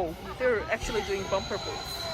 Oh, they're actually doing bumper boats.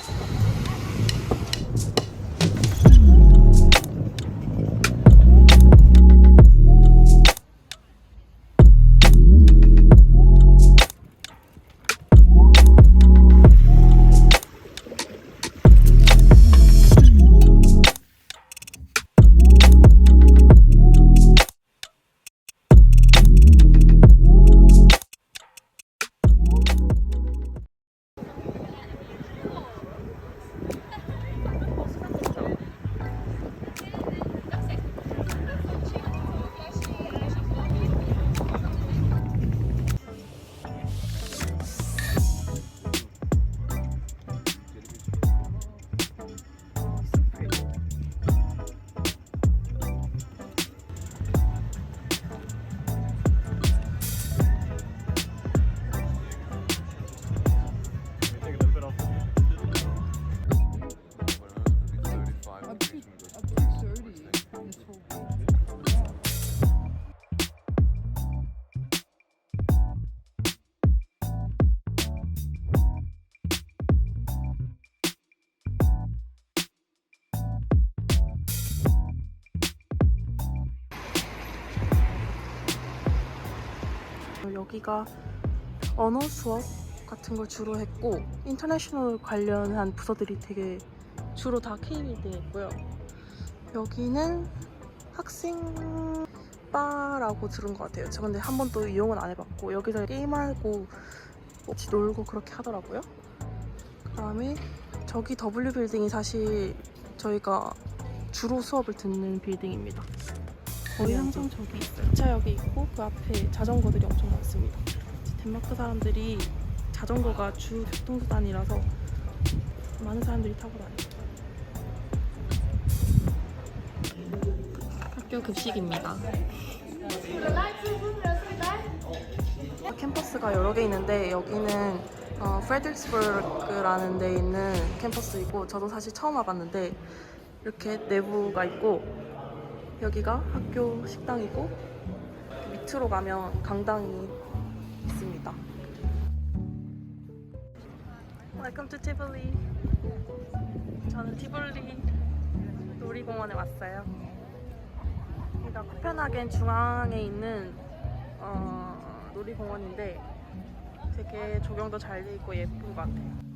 여기가 언어 수업 같은 걸 주로 했고 인터내셔널 관련한 부서들이 되게 주로 다 있고요. 여기는 학생 바라고 들은 것 같아요. 저 근데 한 번도 이용은 안 해봤고 여기서 게임하고 같이 놀고 그렇게 하더라고요. 그다음에 저기 W 빌딩이 사실 저희가 주로 수업을 듣는 빌딩입니다. 거의 항상 저기. 기차역이 있고 그 앞에 자전거들이 엄청 많습니다. 덴마크 사람들이 자전거가 주 교통수단이라서 많은 사람들이 타고 다녀요. 학교 급식입니다. 캠퍼스가 여러 개 있는데 여기는 어, 프레드릭스버그라는 데 있는 캠퍼스이고 저도 사실 처음 와봤는데 이렇게 내부가 있고 여기가 학교 식당이고 밑으로 가면 강당이 있습니다. Welcome to Tivoli. 저는 티볼리 놀이공원에 왔어요. 여기가 코펜하겐 중앙에 있는 어, 놀이공원인데 되게 조경도 잘 돼 있고 예쁜 것 같아요.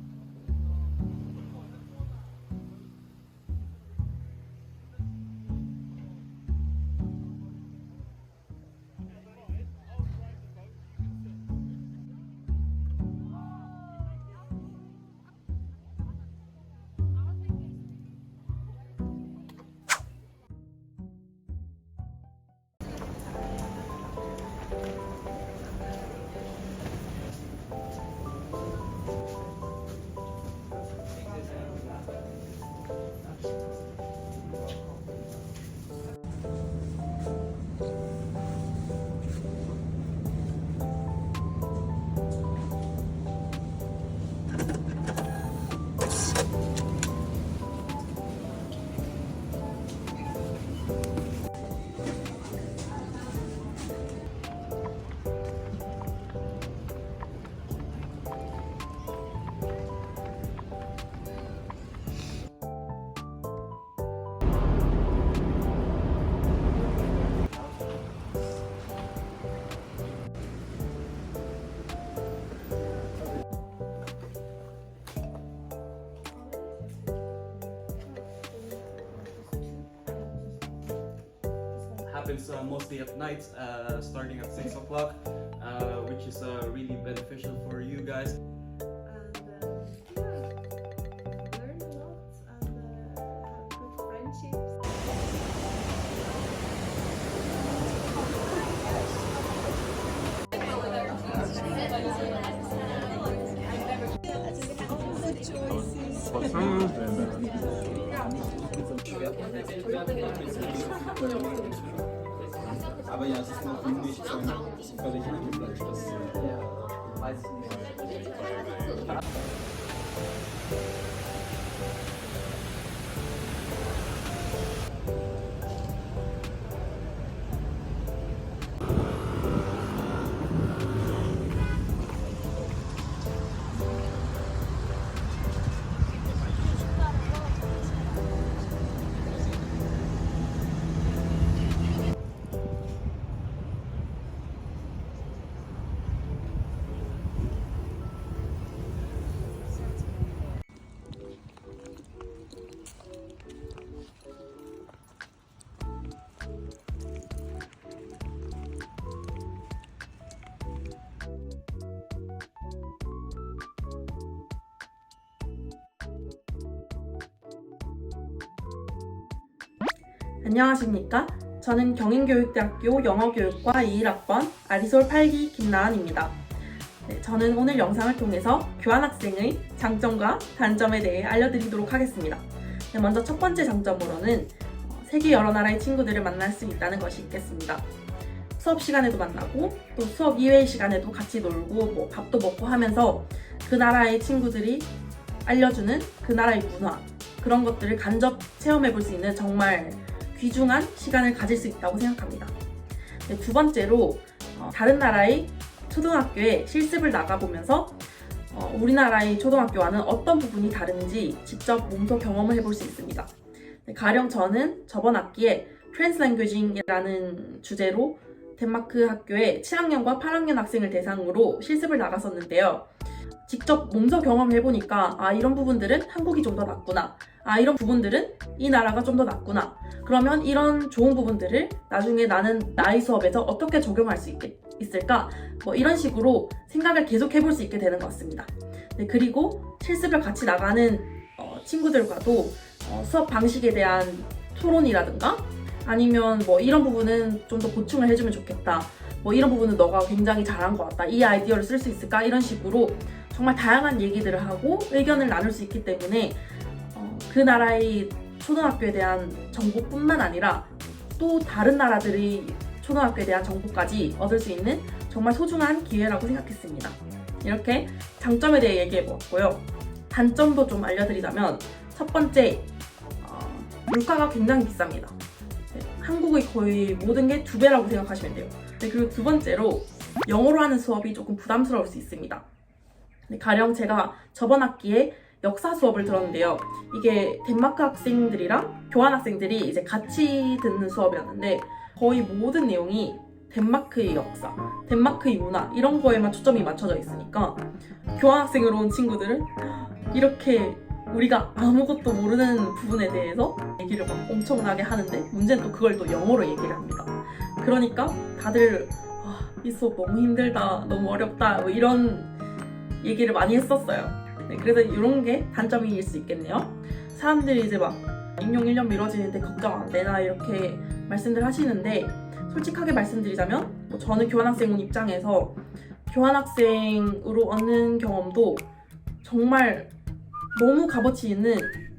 Happens uh, mostly at night, uh, starting at 6 o'clock, uh, which is uh, really beneficial for you guys. and Aber ja, es ist noch nicht ähm, völlig eingefleischt. Das, äh, weiß ich nicht. 안녕하십니까? 저는 경인교육대학교 영어교육과 21학번 아리솔 8기 김나은입니다. 네, 저는 오늘 영상을 통해서 교환학생의 장점과 단점에 대해 알려드리도록 하겠습니다. 네, 먼저 첫 번째 장점으로는 어, 세계 여러 나라의 친구들을 만날 수 있다는 것이 있겠습니다. 수업 시간에도 만나고 또 수업 이외의 시간에도 같이 놀고 뭐 밥도 먹고 하면서 그 나라의 친구들이 알려주는 그 나라의 문화 그런 것들을 간접 체험해 볼 수 있는 정말 귀중한 시간을 가질 수 있다고 생각합니다. 네, 두 번째로 어, 다른 나라의 초등학교에 실습을 나가보면서 어, 우리나라의 초등학교와는 어떤 부분이 다른지 직접 몸소 경험을 해볼 수 있습니다. 네, 가령 저는 저번 학기에 트랜스랭귀징이라는 주제로 덴마크 학교에 7학년과 8학년 학생을 대상으로 실습을 나갔었는데요. 직접 몸소 경험을 해보니까 아 이런 부분들은 한국이 좀 더 낫구나. 아 이런 부분들은 이 나라가 좀 더 낫구나. 그러면 이런 좋은 부분들을 나중에 나는 나의 수업에서 어떻게 적용할 수 있, 있을까? 뭐 이런 식으로 생각을 계속 해볼 수 있게 되는 것 같습니다. 네, 그리고 실습을 같이 나가는 어, 친구들과도 어, 수업 방식에 대한 토론이라든가 아니면 뭐 이런 부분은 좀 더 보충을 해주면 좋겠다. 뭐 이런 부분은 너가 굉장히 잘한 것 같다. 이 아이디어를 쓸 수 있을까? 이런 식으로 정말 다양한 얘기들을 하고 의견을 나눌 수 있기 때문에 어, 그 나라의 초등학교에 대한 정보뿐만 아니라 또 다른 나라들의 초등학교에 대한 정보까지 얻을 수 있는 정말 소중한 기회라고 생각했습니다. 이렇게 장점에 대해 얘기해 보았고요. 단점도 좀 알려드리자면 첫 번째 어, 물가가 굉장히 비쌉니다. 네, 한국의 거의 모든 게 두 배라고 생각하시면 돼요. 네, 그리고 두 번째로 영어로 하는 수업이 조금 부담스러울 수 있습니다. 네, 가령 제가 저번 학기에 역사 수업을 들었는데요. 이게 덴마크 학생들이랑 교환 학생들이 이제 같이 듣는 수업이었는데 거의 모든 내용이 덴마크의 역사, 덴마크의 문화 이런 거에만 초점이 맞춰져 있으니까 교환 학생으로 온 친구들은 이렇게 우리가 아무것도 모르는 부분에 대해서 얘기를 막 엄청나게 하는데 문제는 또 그걸 또 영어로 얘기를 합니다. 그러니까 다들 아, 이 수업 너무 힘들다, 너무 어렵다 뭐 이런 얘기를 많이 했었어요. 네, 그래서 이런 게 단점일 수 있겠네요. 사람들이 이제 막 임용 1년 미뤄지는데 걱정 안 되나 이렇게 말씀들 하시는데 솔직하게 말씀드리자면 뭐 저는 교환학생 온 입장에서 교환학생으로 얻는 경험도 정말 너무 값어치 있는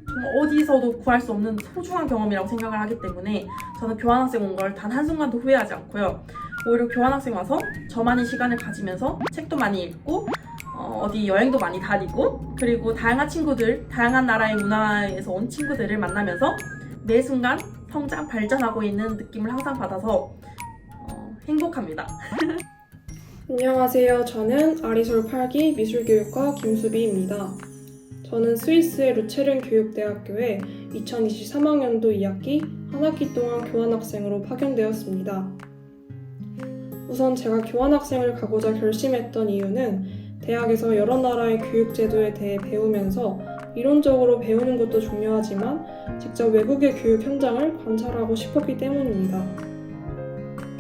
정말 어디서도 구할 수 없는 소중한 경험이라고 생각을 하기 때문에 저는 교환학생 온 걸 단 한순간도 후회하지 않고요. 오히려 교환학생 와서 저만의 시간을 가지면서 책도 많이 읽고 어, 디 여행도 많이 다니고 그리고 다양한 친구들, 다양한 나라의 문화에서 온 친구들을 만나면서 매 순간 성장, 발전하고 있는 느낌을 항상 받아서 어, 행복합니다. 안녕하세요. 저는 아리솔 8기 미술교육과 김수비입니다. 저는 스위스의 루체른 교육대학교에 2023학년도 2학기 한 학기 동안 교환학생으로 파견되었습니다. 우선 제가 교환학생을 가고자 결심했던 이유는 대학에서 여러 나라의 교육제도에 대해 배우면서 이론적으로 배우는 것도 중요하지만 직접 외국의 교육 현장을 관찰하고 싶었기 때문입니다.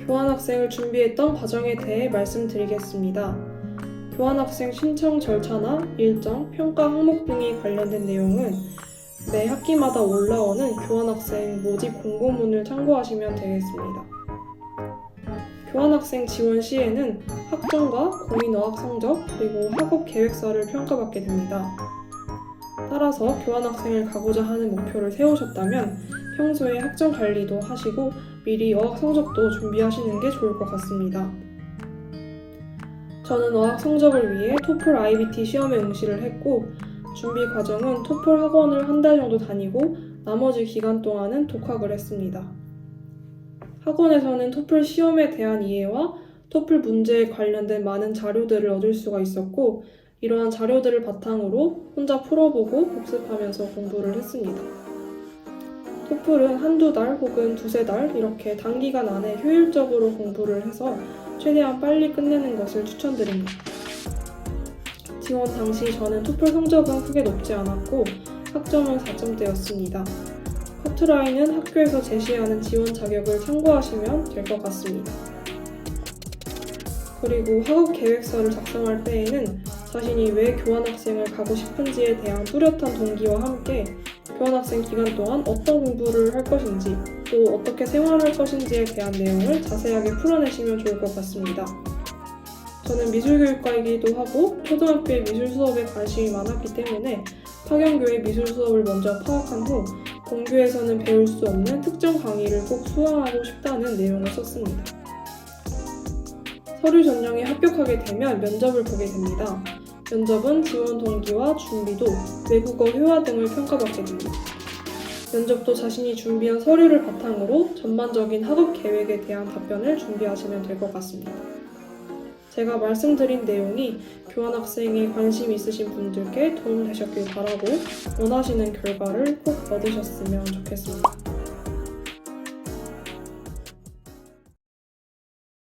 교환학생을 준비했던 과정에 대해 말씀드리겠습니다. 교환학생 신청 절차나 일정, 평가 항목 등이 관련된 내용은 매 학기마다 올라오는 교환학생 모집 공고문을 참고하시면 되겠습니다. 교환학생 지원 시에는 학점과 공인 어학 성적 그리고 학업 계획서를 평가받게 됩니다. 따라서 교환학생을 가고자 하는 목표를 세우셨다면 평소에 학점 관리도 하시고 미리 어학 성적도 준비하시는 게 좋을 것 같습니다. 저는 어학 성적을 위해 토플 IBT 시험에 응시를 했고 준비 과정은 토플 학원을 한 달 정도 다니고 나머지 기간 동안은 독학을 했습니다. 학원에서는 토플 시험에 대한 이해와 토플 문제에 관련된 많은 자료들을 얻을 수가 있었고 이러한 자료들을 바탕으로 혼자 풀어보고 복습하면서 공부를 했습니다. 토플은 한두 달 혹은 두세 달 이렇게 단기간 안에 효율적으로 공부를 해서 최대한 빨리 끝내는 것을 추천드립니다. 지원 당시 저는 토플 성적은 크게 높지 않았고 학점은 4점대였습니다. 커트라인은 학교에서 제시하는 지원 자격을 참고하시면 될 것 같습니다. 그리고 학업 계획서를 작성할 때에는 자신이 왜 교환학생을 가고 싶은지에 대한 뚜렷한 동기와 함께 교환학생 기간 동안 어떤 공부를 할 것인지 또 어떻게 생활할 것인지에 대한 내용을 자세하게 풀어내시면 좋을 것 같습니다. 저는 미술교육과이기도 하고 초등학교의 미술 수업에 관심이 많았기 때문에 파견교의 미술 수업을 먼저 파악한 후 본교에서는 배울 수 없는 특정 강의를 꼭 수강하고 싶다는 내용을 썼습니다. 서류 전형에 합격하게 되면 면접을 보게 됩니다. 면접은 지원 동기와 준비도, 외국어 회화 등을 평가받게 됩니다. 면접도 자신이 준비한 서류를 바탕으로 전반적인 학업 계획에 대한 답변을 준비하시면 될 것 같습니다. 제가 말씀드린 내용이 교환학생에 관심 있으신 분들께 도움되셨길 바라고 원하시는 결과를 꼭 얻으셨으면 좋겠습니다.